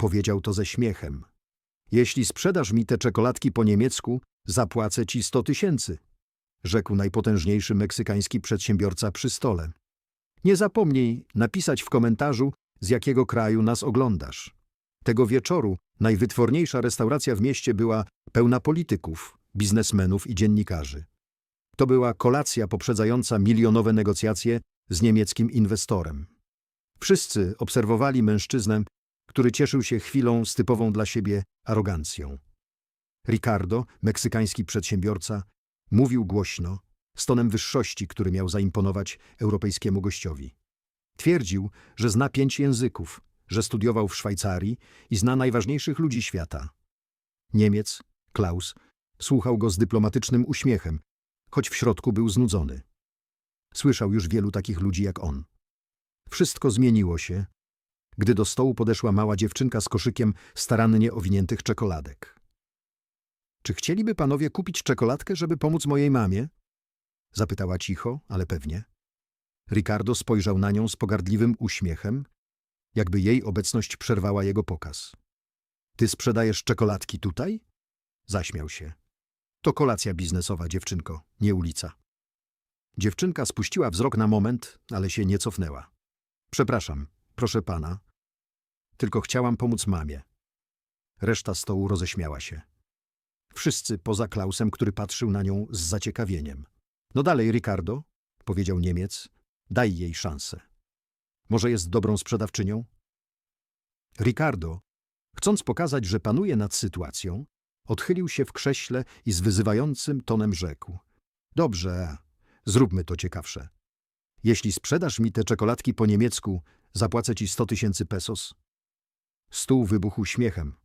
powiedział to ze śmiechem. Jeśli sprzedasz mi te czekoladki po niemiecku, zapłacę ci sto tysięcy, rzekł najpotężniejszy meksykański przedsiębiorca przy stole. Nie zapomnij napisać w komentarzu, z jakiego kraju nas oglądasz. Tego wieczoru najwytworniejsza restauracja w mieście była pełna polityków, biznesmenów i dziennikarzy. To była kolacja poprzedzająca milionowe negocjacje z niemieckim inwestorem. Wszyscy obserwowali mężczyznę, który cieszył się chwilą z typową dla siebie arogancją. Ricardo, meksykański przedsiębiorca, mówił głośno, z tonem wyższości, który miał zaimponować europejskiemu gościowi. Twierdził, że zna pięć języków, że studiował w Szwajcarii i zna najważniejszych ludzi świata. Niemiec, Klaus, słuchał go z dyplomatycznym uśmiechem, choć w środku był znudzony. Słyszał już wielu takich ludzi jak on. Wszystko zmieniło się, gdy do stołu podeszła mała dziewczynka z koszykiem starannie owiniętych czekoladek. Czy chcieliby panowie kupić czekoladkę, żeby pomóc mojej mamie? Zapytała cicho, ale pewnie. Ricardo spojrzał na nią z pogardliwym uśmiechem, jakby jej obecność przerwała jego pokaz. Ty sprzedajesz czekoladki tutaj? Zaśmiał się. To kolacja biznesowa, dziewczynko, nie ulica. Dziewczynka spuściła wzrok na moment, ale się nie cofnęła. Przepraszam, proszę pana. Tylko chciałam pomóc mamie. Reszta stołu roześmiała się. Wszyscy poza Klausem, który patrzył na nią z zaciekawieniem. No dalej, Ricardo, powiedział Niemiec, daj jej szansę. Może jest dobrą sprzedawczynią? Ricardo, chcąc pokazać, że panuje nad sytuacją, odchylił się w krześle i z wyzywającym tonem rzekł. Dobrze, zróbmy to ciekawsze. Jeśli sprzedasz mi te czekoladki po niemiecku, zapłacę ci sto tysięcy pesos. Stół wybuchł śmiechem.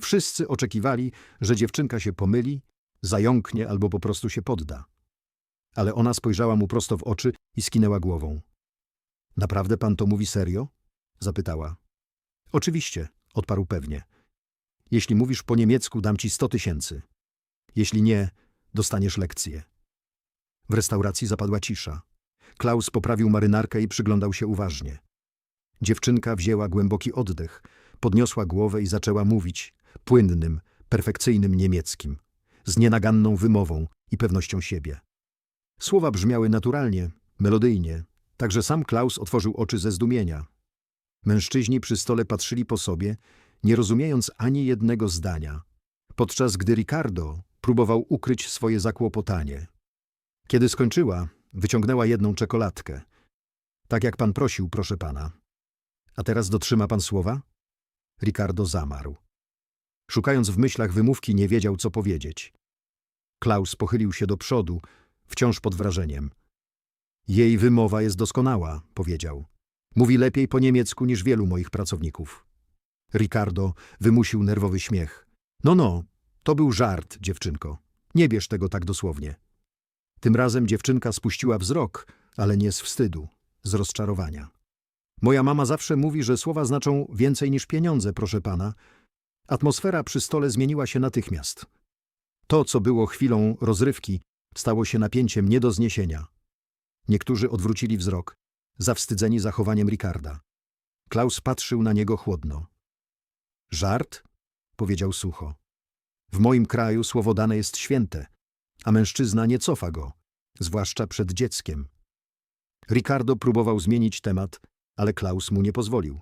Wszyscy oczekiwali, że dziewczynka się pomyli, zająknie albo po prostu się podda. Ale ona spojrzała mu prosto w oczy i skinęła głową. Naprawdę pan to mówi serio? zapytała. Oczywiście, odparł pewnie. Jeśli mówisz po niemiecku, dam ci sto tysięcy. Jeśli nie, dostaniesz lekcję. W restauracji zapadła cisza. Klaus poprawił marynarkę i przyglądał się uważnie. Dziewczynka wzięła głęboki oddech, podniosła głowę i zaczęła mówić płynnym, perfekcyjnym niemieckim, z nienaganną wymową i pewnością siebie. Słowa brzmiały naturalnie, melodyjnie, także sam Klaus otworzył oczy ze zdumienia. Mężczyźni przy stole patrzyli po sobie, nie rozumiejąc ani jednego zdania, podczas gdy Ricardo próbował ukryć swoje zakłopotanie. Kiedy skończyła, wyciągnęła jedną czekoladkę. Tak jak pan prosił, proszę pana. A teraz dotrzyma pan słowa? Ricardo zamarł. Szukając w myślach wymówki, nie wiedział, co powiedzieć. Klaus pochylił się do przodu, wciąż pod wrażeniem. Jej wymowa jest doskonała, powiedział. Mówi lepiej po niemiecku niż wielu moich pracowników. Ricardo wymusił nerwowy śmiech. No, no, to był żart, dziewczynko. Nie bierz tego tak dosłownie. Tym razem dziewczynka spuściła wzrok, ale nie z wstydu, z rozczarowania. Moja mama zawsze mówi, że słowa znaczą więcej niż pieniądze, proszę pana. Atmosfera przy stole zmieniła się natychmiast. To, co było chwilą rozrywki, stało się napięciem nie do zniesienia. Niektórzy odwrócili wzrok, zawstydzeni zachowaniem Ricarda. Klaus patrzył na niego chłodno. Żart? powiedział sucho. W moim kraju słowo dane jest święte, a mężczyzna nie cofa go, zwłaszcza przed dzieckiem. Ricardo próbował zmienić temat, ale Klaus mu nie pozwolił.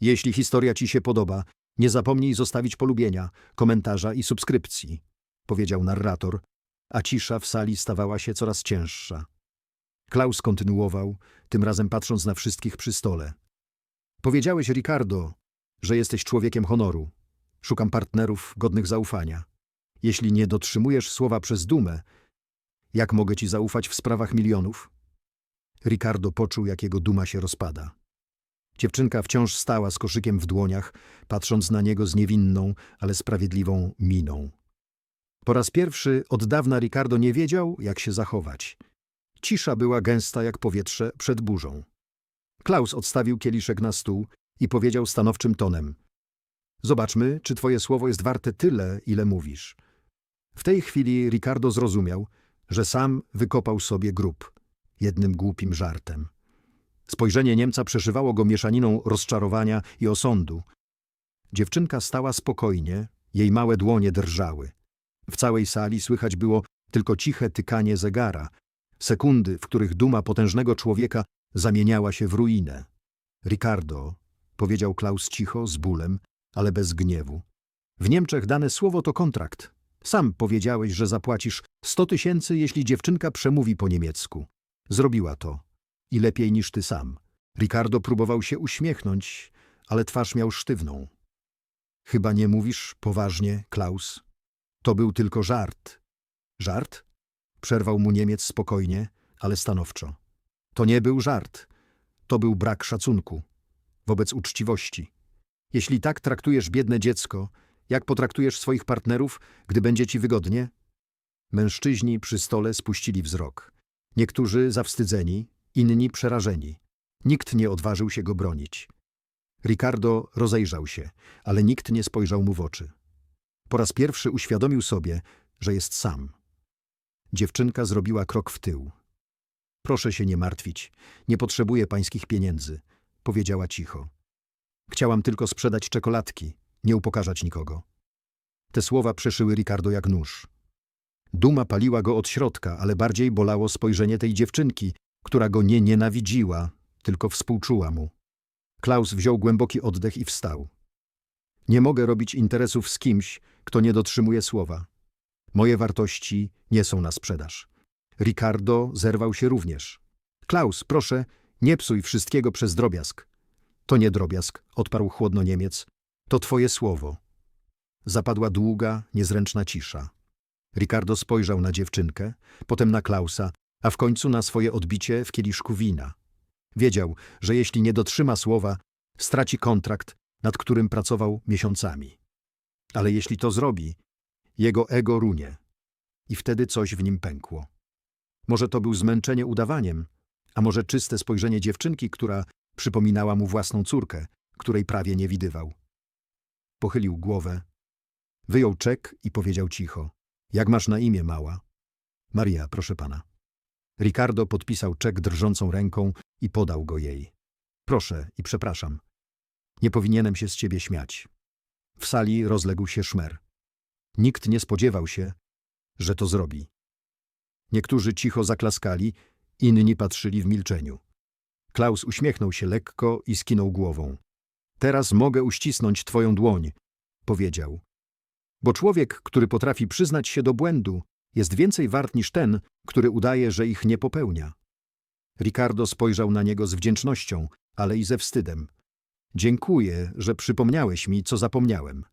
Jeśli historia ci się podoba, nie zapomnij zostawić polubienia, komentarza i subskrypcji, powiedział narrator, a cisza w sali stawała się coraz cięższa. Klaus kontynuował, tym razem patrząc na wszystkich przy stole. Powiedziałeś, Ricardo, że jesteś człowiekiem honoru. Szukam partnerów godnych zaufania. Jeśli nie dotrzymujesz słowa przez dumę, jak mogę ci zaufać w sprawach milionów? Ricardo poczuł, jak jego duma się rozpada. Dziewczynka wciąż stała z koszykiem w dłoniach, patrząc na niego z niewinną, ale sprawiedliwą miną. Po raz pierwszy od dawna Ricardo nie wiedział, jak się zachować. Cisza była gęsta jak powietrze przed burzą. Klaus odstawił kieliszek na stół i powiedział stanowczym tonem: Zobaczmy, czy twoje słowo jest warte tyle, ile mówisz. W tej chwili Ricardo zrozumiał, że sam wykopał sobie grób jednym głupim żartem. Spojrzenie Niemca przeszywało go mieszaniną rozczarowania i osądu. Dziewczynka stała spokojnie, jej małe dłonie drżały. W całej sali słychać było tylko ciche tykanie zegara, sekundy, w których duma potężnego człowieka zamieniała się w ruinę. Ricardo, powiedział Klaus cicho, z bólem, ale bez gniewu. W Niemczech dane słowo to kontrakt. Sam powiedziałeś, że zapłacisz sto tysięcy, jeśli dziewczynka przemówi po niemiecku. Zrobiła to. I lepiej niż ty sam. Ricardo próbował się uśmiechnąć, ale twarz miał sztywną. Chyba nie mówisz poważnie, Klaus? To był tylko żart. Żart? Przerwał mu Niemiec spokojnie, ale stanowczo. To nie był żart. To był brak szacunku. Wobec uczciwości. Jeśli tak traktujesz biedne dziecko, jak potraktujesz swoich partnerów, gdy będzie ci wygodnie? Mężczyźni przy stole spuścili wzrok. Niektórzy zawstydzeni, inni przerażeni. Nikt nie odważył się go bronić. Ricardo rozejrzał się, ale nikt nie spojrzał mu w oczy. Po raz pierwszy uświadomił sobie, że jest sam. Dziewczynka zrobiła krok w tył. Proszę się nie martwić, nie potrzebuję pańskich pieniędzy, powiedziała cicho. Chciałam tylko sprzedać czekoladki, nie upokarzać nikogo. Te słowa przeszyły Ricardo jak nóż. Duma paliła go od środka, ale bardziej bolało spojrzenie tej dziewczynki, która go nie nienawidziła, tylko współczuła mu. Klaus wziął głęboki oddech i wstał. Nie mogę robić interesów z kimś, kto nie dotrzymuje słowa. Moje wartości nie są na sprzedaż. Ricardo zerwał się również. Klaus, proszę, nie psuj wszystkiego przez drobiazg. To nie drobiazg, odparł chłodno Niemiec. To twoje słowo. Zapadła długa, niezręczna cisza. Ricardo spojrzał na dziewczynkę, potem na Klausa, a w końcu na swoje odbicie w kieliszku wina. Wiedział, że jeśli nie dotrzyma słowa, straci kontrakt, nad którym pracował miesiącami. Ale jeśli to zrobi, jego ego runie. I wtedy coś w nim pękło. Może to był zmęczenie udawaniem, a może czyste spojrzenie dziewczynki, która przypominała mu własną córkę, której prawie nie widywał. Pochylił głowę, wyjął czek i powiedział cicho. Jak masz na imię, mała? Maria, proszę pana. Ricardo podpisał czek drżącą ręką i podał go jej. Proszę i przepraszam. Nie powinienem się z ciebie śmiać. W sali rozległ się szmer. Nikt nie spodziewał się, że to zrobi. Niektórzy cicho zaklaskali, inni patrzyli w milczeniu. Klaus uśmiechnął się lekko i skinął głową. Teraz mogę uścisnąć twoją dłoń, powiedział. Bo człowiek, który potrafi przyznać się do błędu, jest więcej wart niż ten, który udaje, że ich nie popełnia. Ricardo spojrzał na niego z wdzięcznością, ale i ze wstydem. Dziękuję, że przypomniałeś mi, co zapomniałem.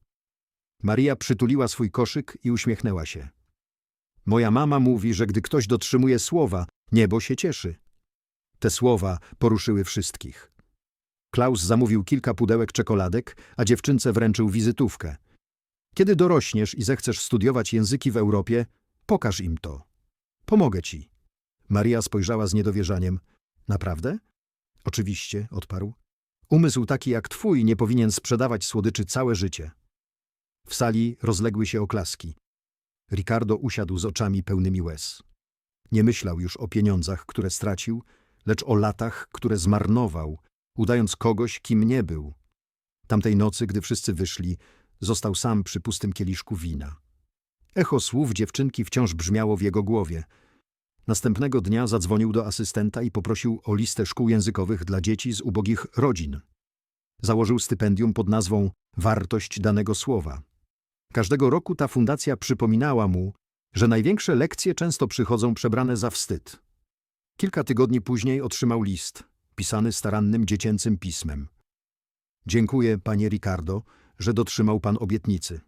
Maria przytuliła swój koszyk i uśmiechnęła się. Moja mama mówi, że gdy ktoś dotrzymuje słowa, niebo się cieszy. Te słowa poruszyły wszystkich. Klaus zamówił kilka pudełek czekoladek, a dziewczynce wręczył wizytówkę. Kiedy dorośniesz i zechcesz studiować języki w Europie, pokaż im to. Pomogę ci. Maria spojrzała z niedowierzaniem. Naprawdę? Oczywiście, odparł. Umysł taki jak twój nie powinien sprzedawać słodyczy całe życie. W sali rozległy się oklaski. Ricardo usiadł z oczami pełnymi łez. Nie myślał już o pieniądzach, które stracił, lecz o latach, które zmarnował, udając kogoś, kim nie był. Tamtej nocy, gdy wszyscy wyszli, został sam przy pustym kieliszku wina. Echo słów dziewczynki wciąż brzmiało w jego głowie. Następnego dnia zadzwonił do asystenta i poprosił o listę szkół językowych dla dzieci z ubogich rodzin. Założył stypendium pod nazwą Wartość danego słowa. Każdego roku ta fundacja przypominała mu, że największe lekcje często przychodzą przebrane za wstyd. Kilka tygodni później otrzymał list, pisany starannym dziecięcym pismem. Dziękuję, panie Ricardo, że dotrzymał pan obietnicy.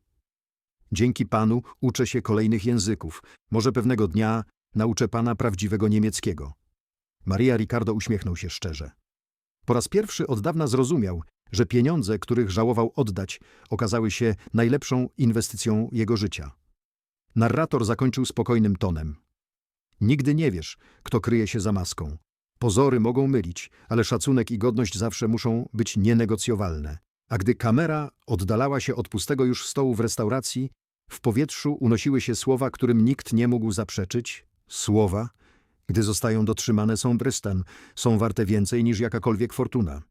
Dzięki panu uczę się kolejnych języków. Może pewnego dnia nauczę pana prawdziwego niemieckiego. Maria Ricardo uśmiechnął się szczerze. Po raz pierwszy od dawna zrozumiał, że pieniądze, których żałował oddać, okazały się najlepszą inwestycją jego życia. Narrator zakończył spokojnym tonem. Nigdy nie wiesz, kto kryje się za maską. Pozory mogą mylić, ale szacunek i godność zawsze muszą być nienegocjowalne. A gdy kamera oddalała się od pustego już stołu w restauracji, w powietrzu unosiły się słowa, którym nikt nie mógł zaprzeczyć. Słowa, gdy zostają dotrzymane, są brystem, są warte więcej niż jakakolwiek fortuna.